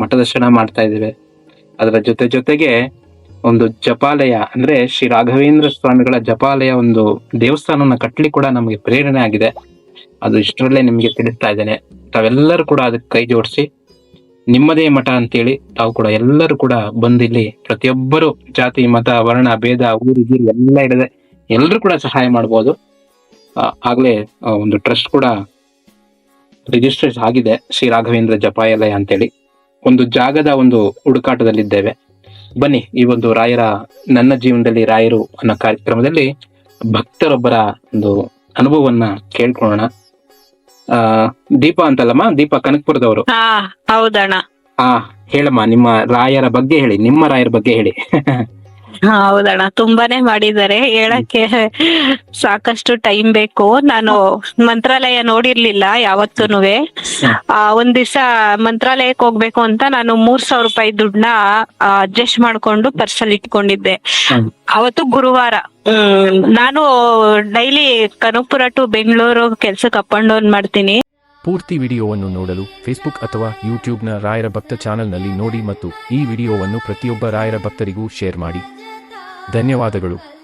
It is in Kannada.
ಮಠದರ್ಶನ ಮಾಡ್ತಾ ಇದ್ದೇವೆ. ಅದರ ಜೊತೆ ಜೊತೆಗೆ ಒಂದು ಜಪಾಲಯ, ಅಂದ್ರೆ ಶ್ರೀ ರಾಘವೇಂದ್ರ ಸ್ವಾಮಿಗಳ ಜಪಾಲಯ ಒಂದು ದೇವಸ್ಥಾನವನ್ನು ಕಟ್ಟಲಿ ಕೂಡ ನಮಗೆ ಪ್ರೇರಣೆ ಆಗಿದೆ. ಅದು ಇಷ್ಟರಲ್ಲೇ ನಿಮಗೆ ತಿಳಿಸ್ತಾ ಇದ್ದೇನೆ. ತಾವೆಲ್ಲರೂ ಕೂಡ ಅದಕ್ಕೆ ಕೈ ಜೋಡಿಸಿ, ನಿಮ್ಮದೇ ಮಠ ಅಂತೇಳಿ ತಾವು ಕೂಡ ಎಲ್ಲರೂ ಕೂಡ ಬಂದಿಲ್ಲಿ ಪ್ರತಿಯೊಬ್ಬರು ಜಾತಿ, ಮತ, ವರ್ಣ, ಭೇದ, ಊರು, ಗೀರು ಎಲ್ಲ ಇಡದೆ ಎಲ್ಲರೂ ಕೂಡ ಸಹಾಯ ಮಾಡ್ಬೋದು. ಆಗ್ಲೇ ಒಂದು ಟ್ರಸ್ಟ್ ಕೂಡ ರಿಜಿಸ್ಟ್ರೇಷನ್ ಆಗಿದೆ ಶ್ರೀ ರಾಘವೇಂದ್ರ ಜಪಾಲಯ ಅಂತೇಳಿ. ಒಂದು ಜಾಗದ ಒಂದು ಹುಡುಕಾಟದಲ್ಲಿದ್ದೇವೆ. ಬನ್ನಿ ಈ ಒಂದು ರಾಯರ ನನ್ನ ಜೀವನದಲ್ಲಿ ರಾಯರು ಅನ್ನೋ ಕಾರ್ಯಕ್ರಮದಲ್ಲಿ ಭಕ್ತರೊಬ್ಬರ ಒಂದು ಅನುಭವವನ್ನ ಕೇಳ್ಕೊಳ್ಳೋಣ. ಆ ದೀಪ ಅಂತಲ್ಲಮ್ಮ ದೀಪ ಕನಕ್ಪುರದವರು. ಹೌದಣ್ಣ. ಹಾ ಹೇಳಮ್ಮ ನಿಮ್ಮ ರಾಯರ ಬಗ್ಗೆ ಹೇಳಿ ನಿಮ್ಮ ರಾಯರ ಬಗ್ಗೆ ಹೇಳಿ. ಹಾ ಹೌದಣ್ಣ. ತುಂಬಾನೇ ಮಾಡಿದ್ದಾರೆ. ಹೇಳಕ್ಕೆ ಸಾಕಷ್ಟು ಟೈಮ್ ಬೇಕು. ನಾನು ಮಂತ್ರಾಲಯ ನೋಡಿರ್ಲಿಲ್ಲ ಯಾವತ್ತೂನುವೆ ಆ ಒಂದ್ ದಿವಸ ಮಂತ್ರಾಲಯಕ್ಕೆ ಹೋಗ್ಬೇಕು ಅಂತ ನಾನು ಮೂರ್ ಸಾವಿರ ರೂಪಾಯಿ ದುಡ್ಡನ್ನ ಅಡ್ಜಸ್ಟ್ ಮಾಡ್ಕೊಂಡು ಪರ್ಸಲ್ ಇಟ್ಕೊಂಡಿದ್ದೆ. ಹ್ಮ್. ಅವತ್ತು ಗುರುವಾರ. ಹ್ಮ್ ನಾನು ಡೈಲಿ ಕನಕಪುರ ಟು ಬೆಂಗಳೂರು ಕೆಲ್ಸಕ್ಕೆ ಅಪ್ ಅಂಡ್ ಡೌನ್ ಮಾಡ್ತೀನಿ. ಪೂರ್ತಿ ವಿಡಿಯೋವನ್ನು ನೋಡಲು ಫೇಸ್ಬುಕ್ ಅಥವಾ ಯೂಟ್ಯೂಬ್ನ ರಾಯರ ಭಕ್ತ ಚಾನೆಲ್ನಲ್ಲಿ ನೋಡಿ ಮತ್ತು ಈ ವಿಡಿಯೋವನ್ನು ಪ್ರತಿಯೊಬ್ಬ ರಾಯರ ಭಕ್ತರಿಗೂ ಶೇರ್ ಮಾಡಿ. ಧನ್ಯವಾದಗಳು.